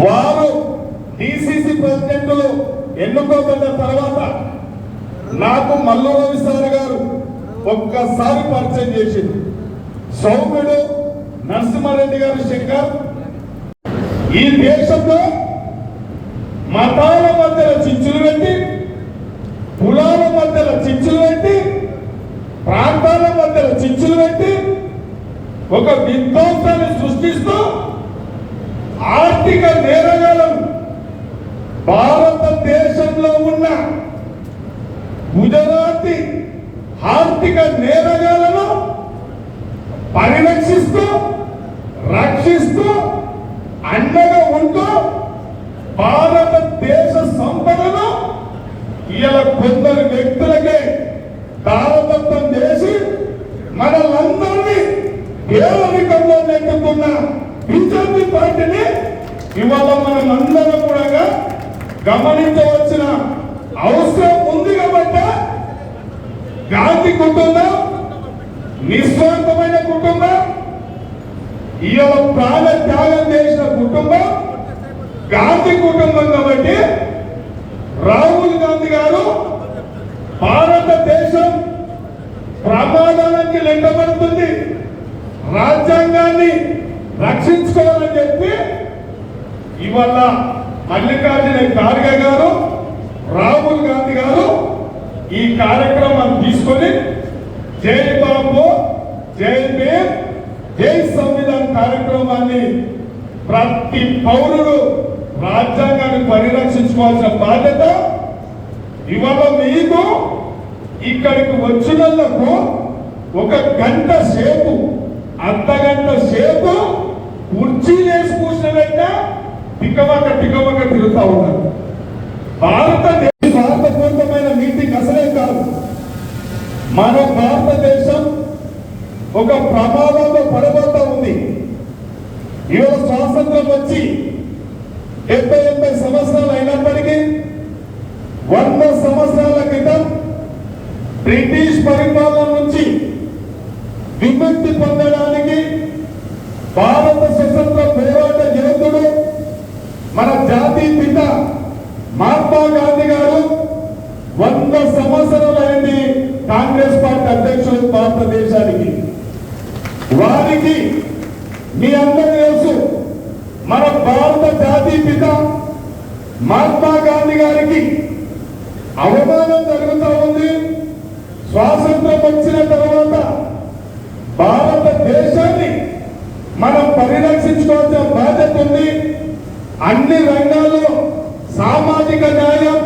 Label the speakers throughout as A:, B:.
A: వారు డిసిసి ప్రెసిడెంట్లు ఎన్నుకోబడ్డ తర్వాత నాకు మల్లు రవిసారి గారు ఒక్కసారి పరిచయం చేసింది. సౌమ్యుడు నరసింహారెడ్డి గారు శంకర్. ఈ దేశంలో మతాల మధ్యలో చిచ్చులు పెట్టి కులాల మధ్యలో చిచ్చులు పెట్టి ప్రాంతాల మధ్యలో చిచ్చులు పెట్టి ఒక విధ్వంసాన్ని సృష్టిస్తూ ఆర్థిక నేరగాలను భారతదేశంలో ఉన్న గుజరాతీ ఆర్థిక నేరగాలను పరిరక్షిస్తూ రక్షిస్తూ అండగా ఉంటూ భారతదేశ సంపదను ఇలా కొందరు వ్యక్తులకే దారదత్తం చేసి మనలందరినీ పేదరికంలో నెట్టుకున్న బీజేపీ పార్టీని ఇవాళ మనం అందరం కూడా గమనించవలసిన అవసరం ఉంది కాబట్టి గాంధీ కుటుంబం నిస్వార్థమైన కుటుంబం ఇవాళ ప్రాణ త్యాగం చేసిన కుటుంబం గాంధీ కుటుంబం కాబట్టి రాహుల్ గాంధీ గారు భారతదేశం ప్రమాదానికి లెక్కబడుతుంది. రాజ్యాంగాన్ని రక్షించుకోవాలని చెప్పి ఇవాళ మల్లికార్జున ఖార్గే గారు రాహుల్ గాంధీ గారు ఈ కార్యక్రమాన్ని తీసుకొని జై బాబు జై భీమ్ జై సంవిధాన్ కార్యక్రమాన్ని ప్రతి పౌరుడు రాజ్యాంగాన్ని పరిరక్షించుకోవాల్సిన బాధ్యత ఇవాళ మీకు ఇక్కడికి వచ్చినందుకు ఒక గంట సేపు అర్ధ గంట సేపు టికమక టికమక తిరుగుతా ఉన్నారు. భారతదేశ స్వార్థపూరితమైన మీటింగ్ అసలే కాదు. మన భారతదేశం ఒక ప్రమాదంలో పడబోతా ఉంది. ఈరోజు స్వాతంత్రం వచ్చి డెబ్బై ఎనభై సంవత్సరాలు అయినప్పటికీ వంద సంవత్సరాల క్రితం బ్రిటిష్ పరిపాలన నుంచి విముక్తి పొందడానికి భారత స్వతంత్ర పోరాట యోధుడు మన జాతి పిత మహాత్మా గాంధీ గారు వంద సంవత్సరాలైంది కాంగ్రెస్ పార్టీ అధ్యక్షుడు భారతదేశానికి వారికి మీ అందరూ తెలుసు మన భారత జాతి పిత మహాత్మా గాంధీ గారికి అవమానం జరుగుతూ ఉంది. స్వాతంత్రం వచ్చిన తర్వాత భారతదేశాన్ని మనం పరిరక్షించుకోవాల్సిన బాధ్యత ఉంది. అన్ని రంగాల్లో సామాజిక న్యాయం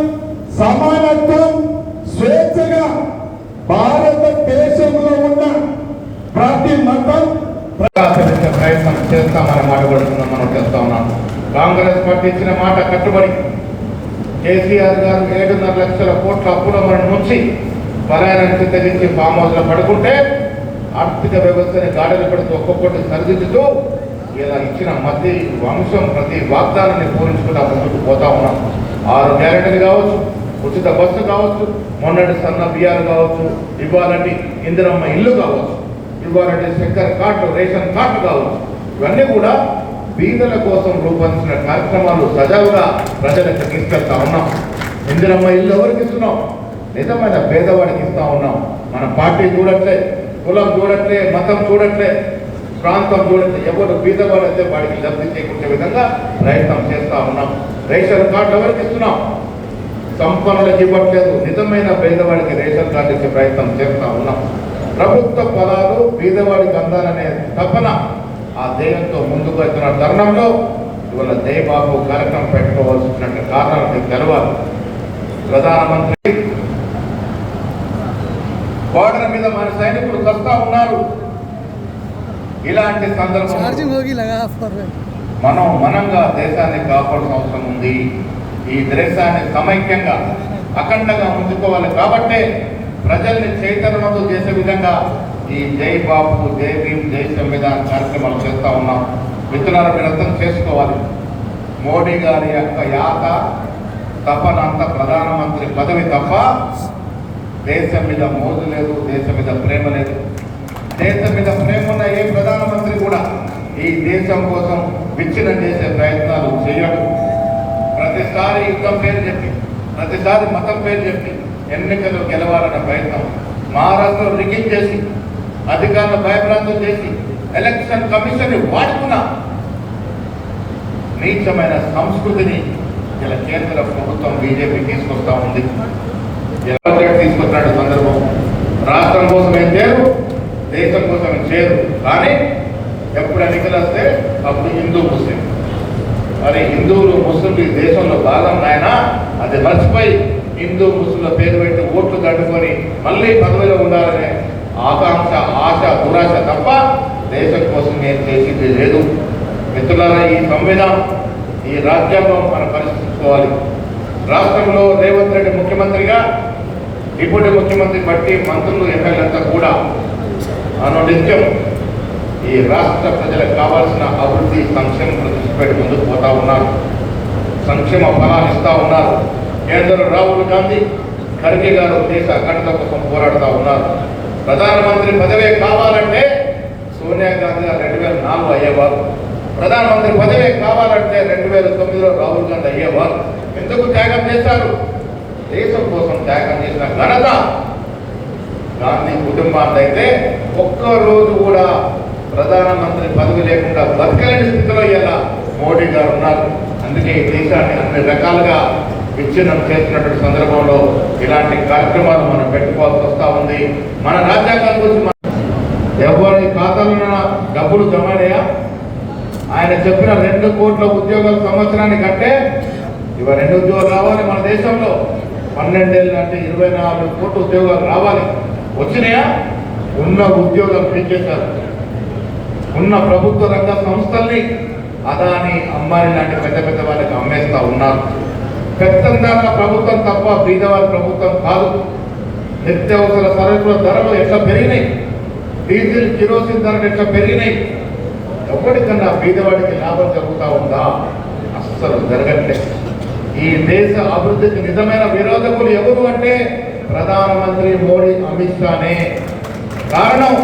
A: సమానత్వం స్వేచ్ఛగా భారతదేశంలో ఉన్న ప్రతి మతం
B: ఆచరించే ప్రయత్నం చేస్తామని మాట పడుతున్నాం మనం చేస్తా ఉన్నాం. కాంగ్రెస్ పార్టీ ఇచ్చిన మాట కట్టుబడి కేసీఆర్ గారు ఏడున్నర లక్షల కోట్ల అప్పుల మన నుంచి పలాయనానికి తెగించి ఫామ్ హౌస్లో పడుకుంటే ఆర్థిక వ్యవస్థని గాడిలో పెడుతూ ఒక్కొక్కటి సరిదిద్దుతూ ఇలా ఇచ్చిన మధ్య వంశం ప్రతి వాగ్దానాన్ని పూరించుకుంటా ముందుకు పోతా ఉన్నాం. ఆరు గ్యారెంటీలు కావచ్చు. ఉచిత బస్సు కావచ్చు మొన్నటి సన్న బియ్యాలు కావచ్చు ఇవ్వాలంటే ఇందిరమ్మ ఇల్లు కావచ్చు ఇవ్వాలంటే చక్కెర కార్డు రేషన్ కార్డు కావచ్చు. ఇవన్నీ కూడా బీదల కోసం రూపొందించిన కార్యక్రమాలు సజావుగా ప్రజలకు తీసుకెళ్తా ఉన్నాం. ఇందిరమ్మ ఇల్లు ఎవరికి ఇస్తున్నాం? నిజమైన పేదవాడికి ఇస్తా ఉన్నాం. మన పార్టీ చూడట్లే కులం చూడట్లే మతం చూడట్లే ప్రాంతం చూడట్లే. ఎవరు బీదవాడైతే వాడికి లబ్ధి చేకూర్చే విధంగా ప్రయత్నం చేస్తా ఉన్నాం. రేషన్ కార్డు ఎవరికి ఇస్తున్నాం? సంపన్నులకు ఇవ్వట్లేదు. నిజమైన పేదవాడికి రేషన్ కార్డు ఇచ్చే ప్రయత్నం చేస్తా ఉన్నాం. ప్రభుత్వ పదాలు పేదవాడికి అందాలనే తపన ఆ ధ్యేయంతో ముందుకు వచ్చిన తరుణంలో ఇవాళ జయబాబు కార్యక్రమం పెట్టుకోవాల్సిన కారణాలు మీకు తెలవాలి. ప్రధానమంత్రి గోడల మీద మన సైనికులు వస్తా ఉన్నారు. ఇలాంటి సందర్భం మనం మనంగా దేశాన్ని కాపాడాల్సిన అవసరం ఉంది. ఈ దేశాన్ని సమైక్యంగా అఖండంగా ఉంచుకోవాలి. కాబట్టే ప్రజల్ని చైతన్యవంతం చేసే విధంగా ఈ జై బాపు జై భీమ్ జై సంవిధాన కార్యక్రమాలు చేస్తూ ఉన్నాం. మిత్రులను మీరు అర్థం చేసుకోవాలి. మోడీ గారి యొక్క యాత తపనంత ప్రధానమంత్రి పదవి తప్ప దేశం మీద మోజు లేదు దేశం మీద ప్రేమ లేదు. దేశం మీద ప్రేమ ఉన్న ఏ ప్రధానమంత్రి కూడా ఈ దేశం కోసం విచ్ఛిన్నం చేసే ప్రయత్నాలు చేయడు. ప్రతిసారి యుద్ధం పేరు చెప్పి ప్రతిసారి మతం పేరు చెప్పి ఎన్నికలు గెలవాలన్న ప్రయత్నం మహారాష్ట్రలో రిగింగ్ చేసి అధికారులు భయభ్రాంతం చేసి ఎలక్షన్ కమిషన్ వాడుకున్న నీచమైన సంస్కృతిని ఇలా కేంద్ర ప్రభుత్వం బీజేపీ తీసుకొస్తా ఉంది. తీసుకొచ్చినట్టు సందర్భం. రాష్ట్రం కోసం ఏం చేయరు దేశం కోసం ఏం చేయరు కానీ ఎప్పుడు ఎన్నికలు వస్తే అప్పుడు హిందూ ముస్లిం. మరి హిందువులు ముస్లింలు ఈ దేశంలో భాగం నాయన అది మర్చిపోయి హిందూ ముస్లింల పేరు పెట్టి ఓట్లు తట్టుకొని మళ్ళీ పదవిలో ఉండాలనే ఆకాంక్ష ఆశ దురాశ తప్ప దేశం కోసం నేను చేసింది లేదు. మిత్రులారా ఈ సంవిధానం ఈ రాజ్యాంగం మనం పరిశీలించుకోవాలి రాష్ట్రంలో రేవంత్ రెడ్డి ముఖ్యమంత్రిగా డిప్యూటీ ముఖ్యమంత్రి బట్టి మంత్రులు ఎమ్మెల్యేలంతా కూడా. అనునిత్యం ఈ రాష్ట్ర ప్రజలకు కావాల్సిన అభివృద్ధి సంక్షేమం దృష్టి ముందుకు పోతా ఉన్నారు. సంక్షేమ ఫలాలు ఇస్తూ ఉన్నారు. కేంద్ర రాహుల్ గాంధీ ఖర్గే గారు దేశ అఖండత కోసం పోరాడుతూ ఉన్నారు. ప్రధానమంత్రి పదవే కావాలంటే సోనియా గాంధీ గారు రెండు వేల నాలుగు అయ్యేవారు. ప్రధానమంత్రి పదవే కావాలంటే రెండు వేల తొమ్మిదిలో రాహుల్ గాంధీ అయ్యేవారు. ఎందుకు త్యాగం చేశారు? దేశం కోసం త్యాగం చేసిన ఘనత గాంధీ కుటుంబాన్ని అయితే ఒక్కరోజు కూడా ప్రధానమంత్రి పదవి లేకుండా బతకలేని స్థితిలో ఇలా మోడీ గారు ఉన్నారు. అందుకే ఈ దేశాన్ని అన్ని రకాలుగా విచ్ఛిన్నం చేస్తున్నటువంటి సందర్భంలో ఇలాంటి కార్యక్రమాలు మనం పెట్టుకోవాల్సి వస్తూ ఉంది. మన రాజ్యాంగం గురించి మన- ఎవరి ఖాతాలో డబ్బులు జమనయా ఆయన చెప్పిన రెండు కోట్ల ఉద్యోగాల సంవత్సరానికి కంటే ఇవ రెండు ఉద్యోగాలు రావాలి మన దేశంలో? పన్నెండేళ్ళు అంటే ఇరవై నాలుగు కోట్ల ఉద్యోగాలు రావాలి. వచ్చినాయా? ఉన్న ఉద్యోగాలు పెంచేశారు ఉన్న ప్రభుత్వ రంగ సంస్థల్ని అదాని అంబానీ లాంటి పెద్ద పెద్ద వాళ్ళకి అమ్మేస్తా ఉన్నారు. పెద్దందాక ప్రభుత్వం తప్ప బీదవారి ప్రభుత్వం కాదు. నిత్యావసర సరుకుల ధరలు ఎట్లా పెరిగినాయి? డీజిల్ కిరోసిన్ ధరలు ఎట్లా పెరిగినాయి? ఎవరికన్నా బీదవాడికి లాభం జరుగుతూ ఉందా? అస్సలు జరగట్లేదు ఈ దేశ అభివృద్ధికి నిజమైన విరోధకులు ఎవరు అంటే ప్రధానమంత్రి మోడీ అమిత్ షానే. కారణం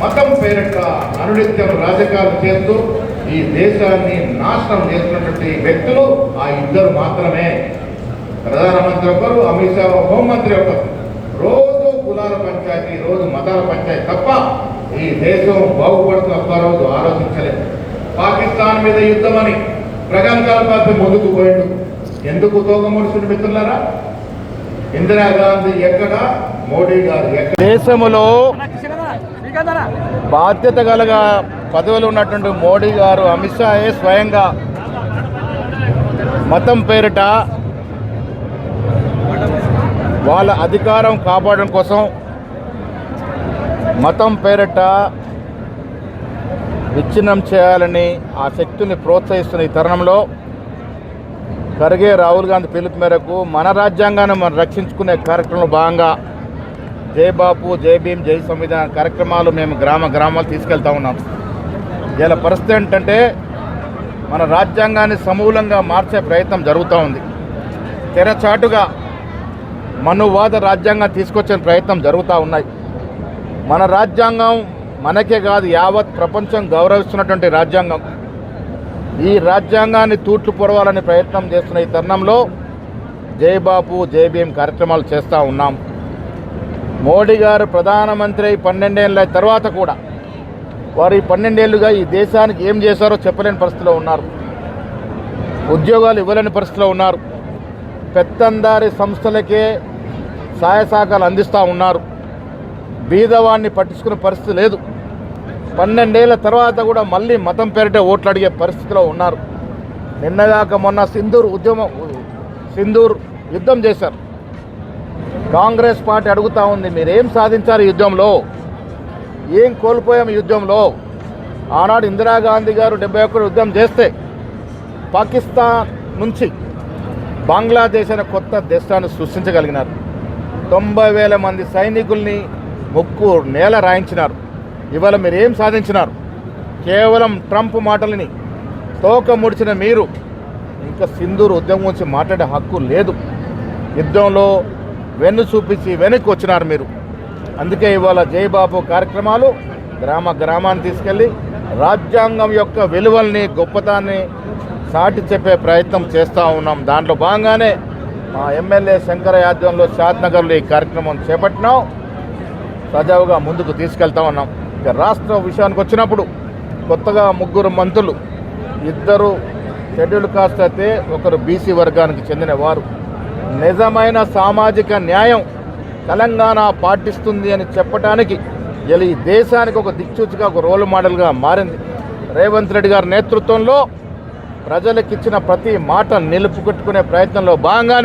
B: మతం పేరిట అనునిత్యం రాజకీయాలు చేస్తూ ఈ దేశాన్ని నాశనం చేస్తున్నటువంటి వ్యక్తులు ఆ ఇద్దరు మాత్రమే. ప్రధానమంత్రి ఒకరు అమిత్ షా హోంమంత్రి ఒకరు రోజు కులాల పంచాయతీ రోజు మతాల పంచాయతీ తప్ప ఈ దేశం బాగుపడుతున్న ఒక్క రోజు ఆలోచించలేదు. పాకిస్తాన్ మీద యుద్ధం అని ప్రగల్భాలు పాపి ముందుకు పోయిండు. ఎందుకు తోగముడుచుడు మిత్రులారా ఇందిరాగాంధీ ఎక్కడ? మోడీ గారు ఎక్కడ?
C: దేశములో బాధ్యత గలగా పదవులు ఉన్నటువంటి మోడీ గారు అమిత్ షాయే స్వయంగా మతం పేరిట వాళ్ళ అధికారం కాపాడడం కోసం మతం పేరిట విచ్ఛిన్నం చేయాలని ఆ శక్తిని ప్రోత్సహిస్తున్న ఈ తరుణంలో ఖర్గే రాహుల్ గాంధీ పిలుపు మేరకు మన రాజ్యాంగాన్ని మనం రక్షించుకునే కార్యక్రమంలో భాగంగా జై బాపు జై భీమ్ జై సంవిధాన కార్యక్రమాలు మేము గ్రామ గ్రామాలు తీసుకెళ్తా ఉన్నాం. ఇలా పరిస్థితి ఏంటంటే మన రాజ్యాంగాన్ని సమూలంగా మార్చే ప్రయత్నం జరుగుతూ ఉంది. తెరచాటుగా మనువాద రాజ్యాంగం తీసుకొచ్చే ప్రయత్నం జరుగుతూ ఉన్నాయి. మన రాజ్యాంగం మనకే కాదు యావత్ ప్రపంచం గౌరవిస్తున్నటువంటి రాజ్యాంగం. ఈ రాజ్యాంగాన్ని తూట్లు పొరవాలని ప్రయత్నం చేస్తున్న ఈ తరుణంలో జై బాపు జై భీమ్ కార్యక్రమాలు చేస్తూ ఉన్నాం. మోడీ గారు ప్రధానమంత్రి అయి పన్నెండేళ్ళ తర్వాత కూడా వారు ఈ పన్నెండేళ్ళుగా ఈ దేశానికి ఏం చేశారో చెప్పలేని పరిస్థితిలో ఉన్నారు. ఉద్యోగాలు ఇవ్వలేని పరిస్థితిలో ఉన్నారు. పెత్తందారి సంస్థలకే సహాయ సహకారాలు అందిస్తూ ఉన్నారు. బీదవాడిని పట్టించుకునే పరిస్థితి లేదు. పన్నెండేళ్ళ తర్వాత కూడా మళ్ళీ మతం పేరిట ఓట్లు అడిగే పరిస్థితిలో ఉన్నారు. నిన్నగాక మొన్న సింధూర్ ఉద్యమం సింధూర్ యుద్ధం చేశారు. కాంగ్రెస్ పార్టీ అడుగుతా ఉంది మీరేం సాధించారు యుద్ధంలో? ఏం కోల్పోయాం యుద్ధంలో? ఆనాడు ఇందిరాగాంధీ గారు డెబ్బై ఒక్కరు యుద్ధం చేస్తే పాకిస్తాన్ నుంచి బంగ్లాదేశ్ అనే కొత్త దేశాన్ని సృష్టించగలిగినారు. తొంభై వేల మంది సైనికుల్ని ముక్కు నేల రాయించినారు. ఇవాళ మీరు ఏం సాధించినారు? కేవలం ట్రంప్ మాటలని తోక ముడిచిన మీరు ఇంకా సింధూరు ఉద్యమం గురించి మాట్లాడే హక్కు లేదు. యుద్ధంలో వెన్ను చూపించి వెనక్కి వచ్చినారు మీరు. అందుకే ఇవాళ జయబాబు కార్యక్రమాలు గ్రామ గ్రామాన్ని తీసుకెళ్ళి రాజ్యాంగం యొక్క విలువల్ని గొప్పతాన్ని
B: సాటి చెప్పే ప్రయత్నం చేస్తూ ఉన్నాం. దాంట్లో భాగంగానే మా ఎమ్మెల్యే శంకర యాద్యంలో షాద్నగర్లో ఈ కార్యక్రమం చేపట్టినాం. సజావుగా ముందుకు తీసుకెళ్తా ఉన్నాం. ఇక రాష్ట్ర విషయానికి వచ్చినప్పుడు కొత్తగా ముగ్గురు మంత్రులు ఇద్దరు షెడ్యూల్ కాస్ట్ అయితే ఒకరు బీసీ వర్గానికి చెందిన వారు. నిజమైన సామాజిక న్యాయం తెలంగాణ పాటిస్తుంది అని చెప్పడానికి ఇలా ఈ దేశానికి ఒక దిక్సూచిగా ఒక రోల్ మోడల్గా మారింది. రేవంత్ రెడ్డి గారి నేతృత్వంలో ప్రజలకు ఇచ్చిన ప్రతి మాట నిలుపుకట్టుకునే ప్రయత్నంలో భాగంగానే